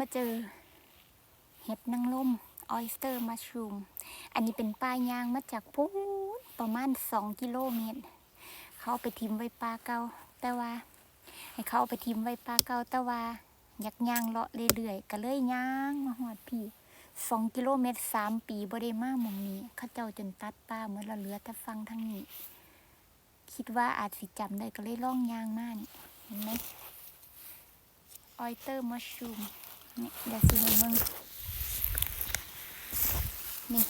มาเจอ เห็ดนางรมออยสเตอร์มัชรูม อันนี้เป็นป้ายยางมาจากพูนประมาณ 2 กิโลเมตร เขาเอาไปทิมไว้ปลาเกาแต่ว่า ให้เขาเอาไปทิมไว้ปลาเกาแต่ว่า อยากย่างเลาะเรื่อยๆก็เลยย่างมาหอดพี่สองกิโลเมตรสามปีบ่ได้มาหมองนี้ เขาเจ้าจนตัดป้าเหมือนเราเหลือแต่ฟังทั้งนี้ คิดว่าอาจสิจำได้ก็เลยล่องยางมานี่เห็นไหมออยเตอร์มัชรูม นี่เดี๋ยวสิให้มึงนี่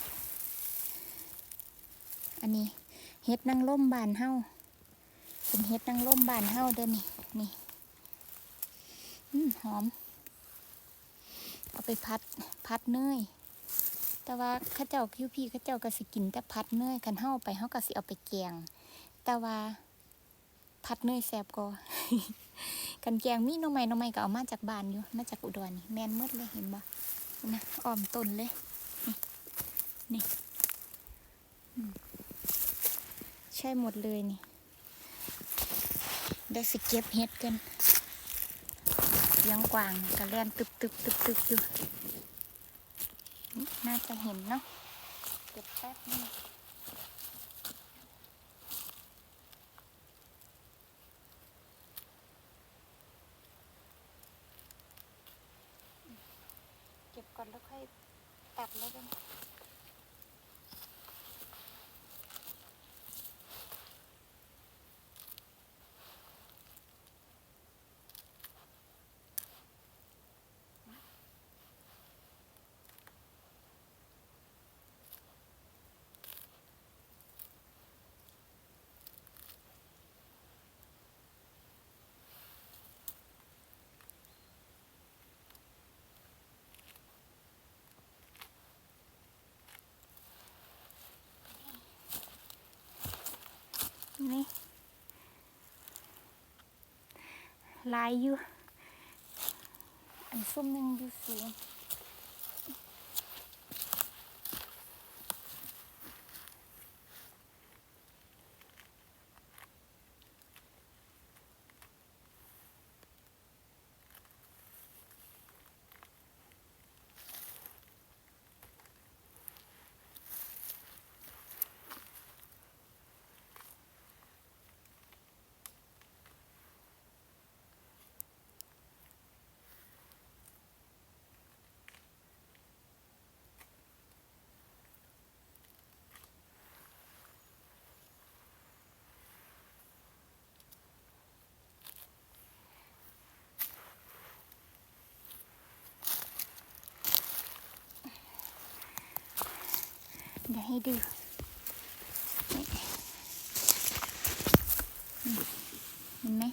อันนี้เฮ็ดนางร่มบานเฮาเป็นเฮ็ดนางร่มบานเฮาเด้อนี่นี่อืมหอม เอาไปพัดพัดเนยแต่ว่าข้าเจ้าคิวพี่ข้าเจ้าก็สิกินแต่พัดเนยกันเฮาไปเฮาก็สิเอาไปแกง แต่ว่าพัดเนยแซ่บกว่า กันแกงมีหน้องใหม่น้องใหม่ก็เอามาจากบ้านอยู่ มาจากอุดรนี่แมนหมดเลยเห็นบ่นะอ้อมต้นเลย นี่นี่ใช่หมดเลยนี่เดี๋ยวสิเก็บเห็ดกันเลี้ยงกวางกระแลนตึบตึบตึบตึบอยู่นี่น่าจะเห็นเนาะเก็บแป๊บนึง เก็บก่อน แล้วค่อยตัดแล้วกัน ลายอยู่ อันส้มหนึ่งอยู่สูง ให้ดูเห็นไหม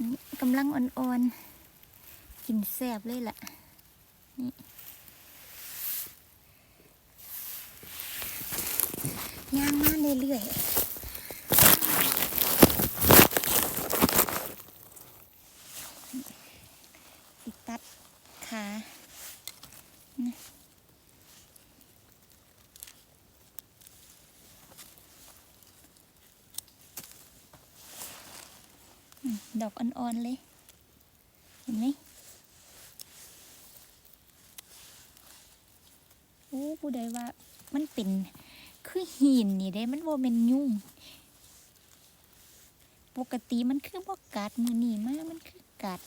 นี่กำลังอ่อนๆกินแซบเลยแหละนี่ย่างมาเรื่อยๆสิตัดขานะอืม ดอกอ่อนๆเลย เห็นไหมโอ้ผู้ใดว่ามันเป็นคือหินนี่ได้มันโบเป็นยุ่ง ปกติมันคือบ่กัดมือนี่มากมันคือกัด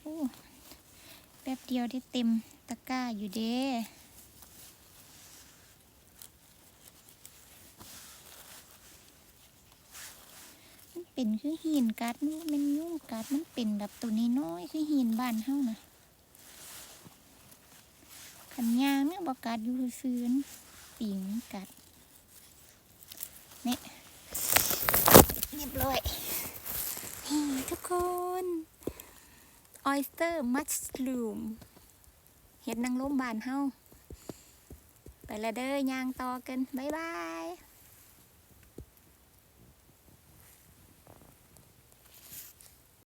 โอ้แป๊บเดียวได้เต็มตะกร้าอยู่เด้มันเป็นคือหินกัดมันบ่มันยุ่งกัดมันเป็นแบบตัวนี้น้อยคือหินบ้านเฮานะขันยางเนี่ยบอกกัดอยู่ซื่อนปิงกัดนี่เรียบร้อยทุกคน ออยสเตอร์มัชลูมเห็ดนางรมบานเฮาไปละเด้อย่างต่อกัน บ๊ายบาย